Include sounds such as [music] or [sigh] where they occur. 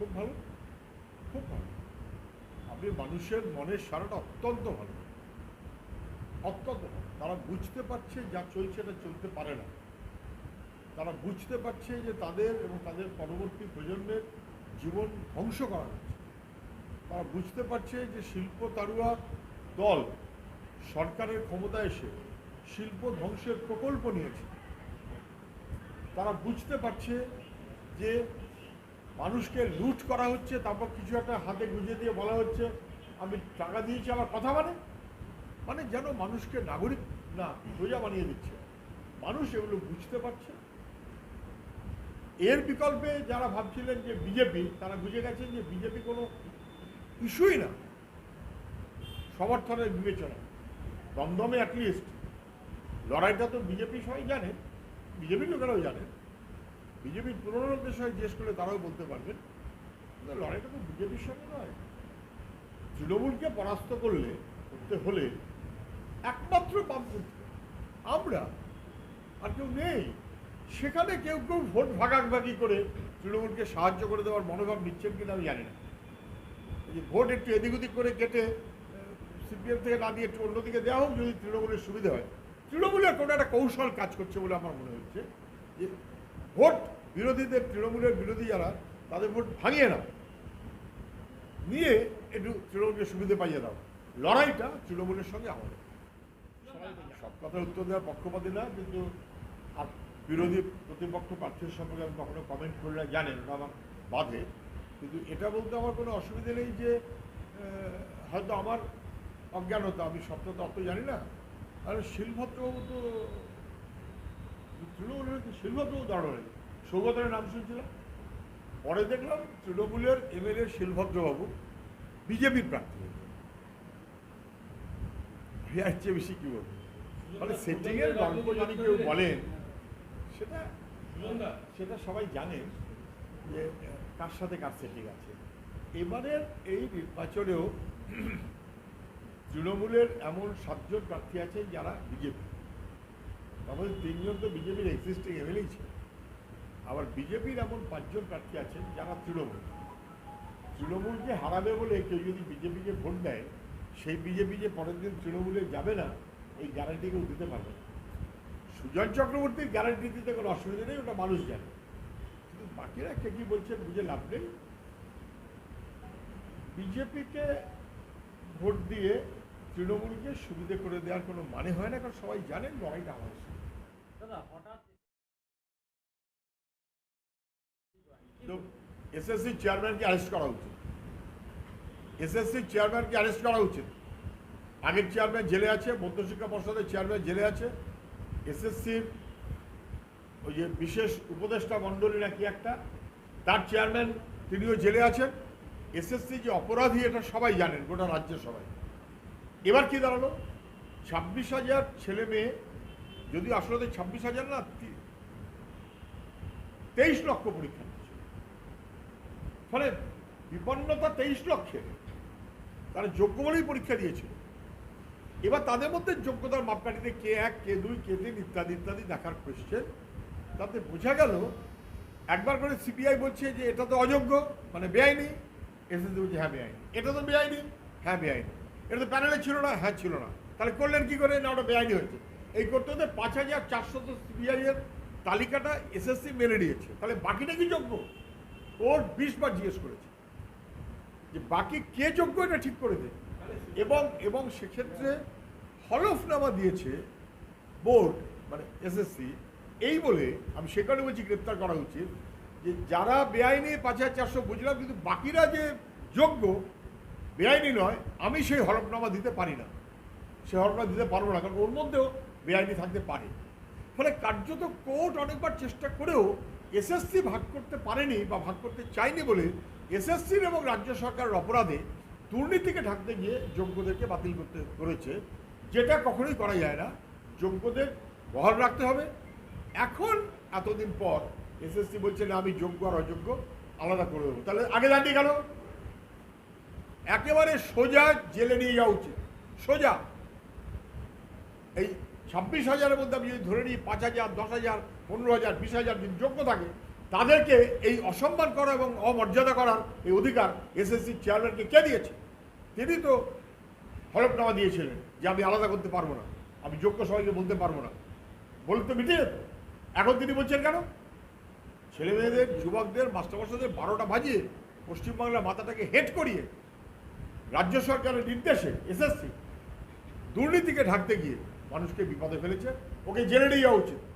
খুব ভালো খুব ভালো। আপনি মানুষের মনের সারাটা অত্যন্ত ভালো। অত্যন্ত ভালো। তারা বুঝতে পারছে যা চলছে, এটা চলতে পারে না। তারা বুঝতে পারছে যে তাদের এবং তাদের পরবর্তী প্রজন্মের জীবন ধ্বংস করা হচ্ছে। তারা বুঝতে পারছে যে শিল্প তারুয়া দল সরকারের ক্ষমতা এসে শিল্প ধ্বংসের প্রকল্প নিয়েছে। তারা বুঝতে পারছে যে মানুষকে লুট করা হচ্ছে, তারপর কিছু একটা হাতে গুঁজে দিয়ে বলা হচ্ছে, আমি টাকা দিয়েছি আমার কথা মানে? মানে যেন মানুষকে নাগরিক, না, সোজা বানিয়ে দিচ্ছে। মানুষ এগুলো বুঝতে পারছে। এর বিকল্পে যারা ভাবছিলেন যে বিজেপি, তারা বুঝে গেছেন যে বিজেপি কোনো ইস্যুই না। সমর্থনের বিবেচনা দমদমে অ্যাটলিস্ট লড়াইটা তো বিজেপি সবাই জানে বিজেপির লোকেরাও জানেন বিজেপির পুরনো সঙ্গে জিজ্ঞেস করলে তারাও বলতে পারবেন। লড়াইটা তো বিজেপির সঙ্গে নয়। তৃণমূলকে পরাস্ত করলে, করতে হলে একমাত্র বামপন্থী আমরা আর কেউ নেই। সেখানে কেউ কেউ ভোট ভাগাভাগি করে তৃণমূলকে সাহায্য করে দেওয়ার মনোভাব নিচ্ছেন কিনা আমি জানি না। এই যে ভোট একটু এদিক ওদিক করে কেটে সিপিএম থেকে না দিয়ে একটু অন্যদিকে দেওয়া হোক, যদি তৃণমূলের সুবিধা হয়। তৃণমূলের কোনো একটা কৌশল কাজ করছে বলে আমার মনে হচ্ছে যে ভোট বিরোধীদের, তৃণমূলের বিরোধী যারা, তাদের ভোট ভাঙিয়ে নাও। নিয়ে একটু তৃণমূলকে সুবিধা পাইয়ে দাও। লড়াইটা তৃণমূলের সঙ্গে আমাদের সব কথার উত্তর দেওয়ার পক্ষপাতী না, কিন্তু বিরোধী প্রতিপক্ষ প্রার্থীর সম্পর্কে আমি কখনো কমেন্ট করলে জানেন ওটা আমার বাধে। কিন্তু এটা বলতে আমার কোনো অসুবিধে নেই যে হয়তো আমার অজ্ঞানতা, আমি সবটা তো অত জানি না। আর শিলভদ্রবাবু তো দাঁড়ালেন সৌগতের নাম শুনছিলাম। পরে দেখলাম তৃণমূলের এমএলএ শিলভদ্রবাবু বিজেপির প্রার্থী। হয়েছেন। এর চেয়ে বেশি কি বলব? মানে সেটিংয়ের গল্প যদি কেউ বলেন সেটা সেটা সবাই জানেন যে কার সাথে কার সেটিং আছে। এবারের এই নির্বাচনেও [clears throat] তৃণমূলের এমন সাতজন প্রার্থী আছেন যারা বিজেপি। আমাদের তিনজন তো বিজেপির এক্সিস্টিং এমএলএই ছিল। আবার বিজেপির এমন পাঁচজন প্রার্থী আছেন যারা তৃণমূল। তৃণমূলকে হারাবে বলে কেউ যদি বিজেপিকে ভোট দেয়, সেই বিজেপি যে পরের দিন তৃণমূলে যাবে না, এই গ্যারান্টি কেউ দিতে পারবে সুজন চক্রবর্তীর গ্যারান্টি দিতে কোনো অসুবিধা নেই, ওটা মানুষ জানে। কিন্তু বাকিরা কে কি বলছে বুঝে লাভ নেই। বিজেপিকে ভোট দিয়ে তৃণমূলকে সুবিধে করে দেওয়ার কোনো মানে হয় না, কারণ সবাই জানেন লড়াইটা আমার সঙ্গে। দাদা হঠাৎ তো এসএসসি চেয়ারম্যানকে অ্যারেস্ট করা উচিত। এসএসসি চেয়ারম্যানকে অ্যারেস্ট করা উচিত। আগের চেয়ারম্যান জেলে আছে মধ্যশিক্ষা পর্ষদের চেয়ারম্যান জেলে আছে। এসএসসির ওই যে বিশেষ উপদেষ্টা মণ্ডলী নাকি একটা, তার চেয়ারম্যান তিনিও জেলে আছেন। এসএসসি যে অপরাধী, এটা সবাই জানেন, গোটা রাজ্যের সবাই এবার কি দাঁড়াল? ছাব্বিশ হাজার ছেলে মেয়ে যদি আসলে ছাব্বিশ হাজার না তেইশ লক্ষ পরীক্ষা দিচ্ছে ফলে বিপন্নতা তেইশ লক্ষের। তারা যোগ্য বলেই পরীক্ষা দিয়েছিল। এবার তাদের মধ্যে যোগ্যতার মাপকাঠিতে কে এক, কে দুই, কে তিন ইত্যাদি ইত্যাদি দেখার কোয়েশ্চেন তাতে বোঝা গেল, একবার করে সিবিআই বলছে যে এটা তো অযোগ্য মানে বেআইনি। এসএসসি বলছে হ্যাঁ বেআইনি। এটা তো বেআইনি হ্যাঁ বেআইনি। এটা তো প্যানেলে ছিল না হ্যাঁ ছিল না। তাহলে করলেন কি করে? না, ওটা বেআইনি হয়েছে। এই করতে হতে পাঁচ হাজার চারশো সিবিআই এর তালিকাটা এসএসসি মেনে নিয়েছে। তাহলে বাকিটা কি যোগ্য? ওর বিশ বার জিজ্ঞেস করেছে যে বাকি কে যোগ্য এটা ঠিক করে দে। এবং এবং সেক্ষেত্রে হলফনামা দিয়েছে বোর্ড মানে এসএসসি। এই বলে আমি সে কারণে বলছি গ্রেপ্তার করা উচিত যে যারা বেআইনি পাঁচ হাজার চারশো বুঝলাম, কিন্তু বাকিরা যে যোগ্য, বেআইনি নয়, আমি সেই হলফনামা দিতে পারি না। সে হলফনামা দিতে পারব না, কারণ ওর মধ্যেও বেআইনি থাকতে পারে। ফলে কার্যত কোর্ট অনেকবার চেষ্টা করেও এসএসসি ভাগ করতে পারেনি বা ভাগ করতে চায়নি বলে এসএসসির এবং রাজ্য সরকারের অপরাধে দুর্নীতিকে ঢাকতে গিয়ে যোগ্যদেরকে বাতিল করতে করেছে, যেটা কখনোই করা যায় না। যোগ্যদের বহাল রাখতে হবে। এখন এতদিন পর এসএসসি বলছে, না, আমি যোগ্য আর অযোগ্য, আলাদা করে দেবো। তাহলে আগে দাঁড়িয়ে গেল। একেবারে সোজা জেলে নিয়ে যাওয়া উচিত। সোজা। এই ছাব্বিশ হাজারের মধ্যে আমি যদি ধরে নিই পাঁচ হাজার, দশ হাজার, পনেরো হাজার, বিশ হাজার যদি যোগ্য থাকে, তাদেরকে এই অসম্মান করা এবং অমর্যাদা করার এই অধিকার এসএসসি চেয়ারম্যানকে কে দিয়েছে? তিনি তো হলফনামা দিয়েছিলেন যে আমি আলাদা করতে পারব না, আমি যোগ্য সবাইকে বলতে পারব না। বলে তো মিটে যেত এখন তিনি বলছেন কেন? ছেলে মেয়েদের যুবকদের, মাস্টারমশাইদের বারোটা বাজিয়ে পশ্চিমবাংলার মাথাটাকে হেট করিয়ে রাজ্য সরকারের নির্দেশে এসএসসি দুর্নীতিকে ঢাকতে গিয়ে মানুষকে বিপদে ফেলেছে। ওকে জেলে নেওয়া উচিত।